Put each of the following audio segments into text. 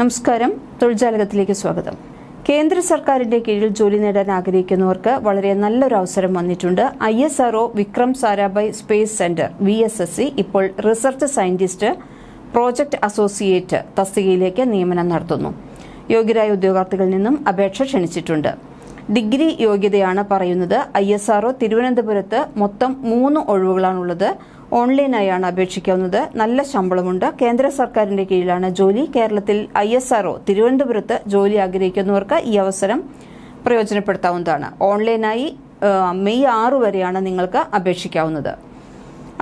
നമസ്കാരം. തൊഴിൽജാലകത്തിലേക്ക് സ്വാഗതം. കേന്ദ്ര സർക്കാരിന്റെ കീഴിൽ ജോലി നേടാൻ ആഗ്രഹിക്കുന്നവർക്ക് വളരെ നല്ലൊരു അവസരം വന്നിട്ടുണ്ട്. I S R O Vikram Sarabhai space centre V S S C ഇപ്പോൾ റിസർച്ച് സയന്റിസ്റ്റ് പ്രോജക്ട് അസോസിയേറ്റ് തസ്തികയിലേക്ക് നിയമനം നടത്തുന്നു. യോഗ്യരായ ഉദ്യോഗാർത്ഥികളിൽ നിന്നും അപേക്ഷ ക്ഷണിച്ചിട്ടുണ്ട്. ഡിഗ്രി യോഗ്യതയാണ് പറയുന്നത്. ഐ എസ് ആർഒ തിരുവനന്തപുരത്ത് മൊത്തം മൂന്ന് ഒഴിവുകളാണുള്ളത്. ഓൺലൈനായാണ് അപേക്ഷിക്കാവുന്നത്. നല്ല ശമ്പളമുണ്ട്. കേന്ദ്ര സർക്കാരിന്റെ കീഴിലാണ് ജോലി. കേരളത്തിൽ ഐ എസ് ആർഒ തിരുവനന്തപുരത്ത് ജോലി ആഗ്രഹിക്കുന്നവർക്ക് ഈ അവസരം പ്രയോജനപ്പെടുത്താവുന്നതാണ്. ഓൺലൈനായി മെയ് ആറ് വരെയാണ് നിങ്ങൾക്ക് അപേക്ഷിക്കാവുന്നത്.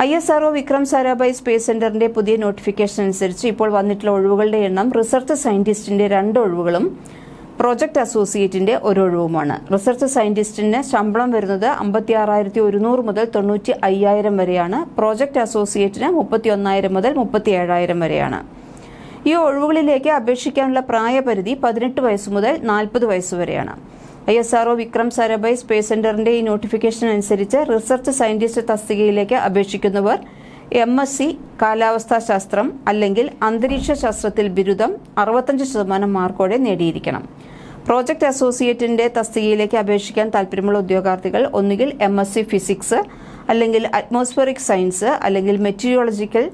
I S R O Vikram Sarabhai space സെന്ററിന്റെ പുതിയ നോട്ടിഫിക്കേഷൻ അനുസരിച്ച് ഇപ്പോൾ വന്നിട്ടുള്ള ഒഴിവുകളുടെ എണ്ണം റിസർച്ച് സയന്റിസ്റ്റിന്റെ രണ്ട് ഒഴിവുകളും പ്രോജക്ട് അസോസിയേറ്റിന്റെ ഒരു ഒഴിവുമാണ് റിസർച്ച് സയന്റിസ്റ്റിന് ശമ്പളം വരുന്നത് അമ്പത്തി ആറായിരത്തി ഒരുന്നൂറ് മുതൽ തൊണ്ണൂറ്റി അയ്യായിരം വരെയാണ്. പ്രോജക്ട് അസോസിയേറ്റിന് മുപ്പത്തി ഒന്നായിരം മുതൽ മുപ്പത്തി ഏഴായിരം വരെയാണ്. ഈ ഒഴിവുകളിലേക്ക് അപേക്ഷിക്കാനുള്ള പ്രായപരിധി പതിനെട്ട് വയസ്സ് മുതൽ നാൽപ്പത് വയസ്സ് വരെയാണ്. I S R O Vikram Sarabhai space സെന്ററിന്റെ ഈ നോട്ടിഫിക്കേഷൻ അനുസരിച്ച് റിസർച്ച് സയന്റിസ്റ്റ് തസ്തികയിലേക്ക് അപേക്ഷിക്കുന്നവർ എം എസ് സി കാലാവസ്ഥാ ശാസ്ത്രം അല്ലെങ്കിൽ അന്തരീക്ഷ ശാസ്ത്രത്തിൽ ബിരുദം അറുപത്തഞ്ച് ശതമാനം മാർക്കോടെ നേടിയിരിക്കണം. പ്രോജക്ട് അസോസിയേറ്റിന്റെ തസ്തികയിലേക്ക് അപേക്ഷിക്കാൻ താല്പര്യമുള്ള ഉദ്യോഗാർത്ഥികൾ ഒന്നുകിൽ എം എസ് സി ഫിസിക്സ് അല്ലെങ്കിൽ അറ്റ്മോസ്ഫിയറിക് സയൻസ് അല്ലെങ്കിൽ മെറ്റീരിയോളജിക്കൽ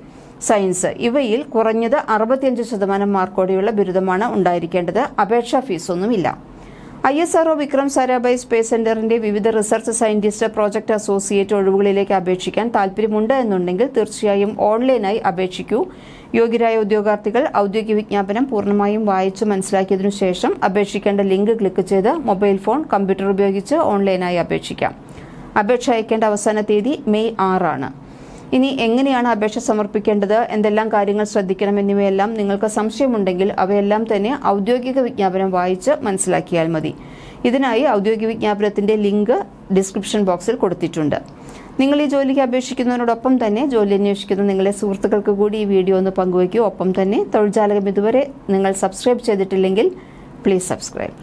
സയൻസ് ഇവയിൽ കുറഞ്ഞത് അറുപത്തിയഞ്ച് ശതമാനം മാർക്കോടെയുള്ള ബിരുദമാണ് ഉണ്ടായിരിക്കേണ്ടത്. അപേക്ഷാ ഫീസൊന്നുമില്ല. I S R O Vikram Sarabhai space സെന്ററിന്റെ വിവിധ റിസർച്ച് സയന്റിസ്റ്റ് പ്രോജക്ട് അസോസിയേറ്റ് ഒഴിവുകളിലേക്ക് അപേക്ഷിക്കാൻ താല്പര്യമുണ്ട് എന്നുണ്ടെങ്കിൽ തീർച്ചയായും ഓൺലൈനായി അപേക്ഷിക്കൂ. യോഗ്യരായ ഉദ്യോഗാർത്ഥികൾ ഔദ്യോഗിക വിജ്ഞാപനം പൂർണമായും വായിച്ചു മനസ്സിലാക്കിയതിനു ശേഷം അപേക്ഷിക്കേണ്ട ലിങ്ക് ക്ലിക്ക് ചെയ്ത് മൊബൈൽ ഫോൺ കമ്പ്യൂട്ടർ ഉപയോഗിച്ച് ഓൺലൈനായി അപേക്ഷിക്കാം. അപേക്ഷ അയക്കേണ്ട അവസാന തീയതി മെയ് ആറാണ്. ഇനി എങ്ങനെയാണ് അപേക്ഷ സമർപ്പിക്കേണ്ടത്? എന്തെല്ലാം കാര്യങ്ങൾ ശ്രദ്ധിക്കണം എന്നിവയെല്ലാം നിങ്ങൾക്ക് സംശയമുണ്ടെങ്കിൽ അവയെല്ലാം തന്നെ ഔദ്യോഗിക വിജ്ഞാപനം വായിച്ച് മനസ്സിലാക്കിയാൽ മതി. ഇതിനായി ഔദ്യോഗിക വിജ്ഞാപനത്തിന്റെ ലിങ്ക് ഡിസ്ക്രിപ്ഷൻ ബോക്സിൽ കൊടുത്തിട്ടുണ്ട്. നിങ്ങൾ ഈ ജോലിക്ക് അപേക്ഷിക്കുന്നതിനോടൊപ്പം തന്നെ ജോലി അന്വേഷിക്കുന്ന നിങ്ങളെ സുഹൃത്തുക്കൾക്ക് കൂടി ഈ വീഡിയോ ഒന്ന് പങ്കുവയ്ക്കൂ. ഒപ്പം തന്നെ തൊഴിൽജാലകം ഇതുവരെ നിങ്ങൾ സബ്സ്ക്രൈബ് ചെയ്തിട്ടില്ലെങ്കിൽ പ്ലീസ് സബ്സ്ക്രൈബ്.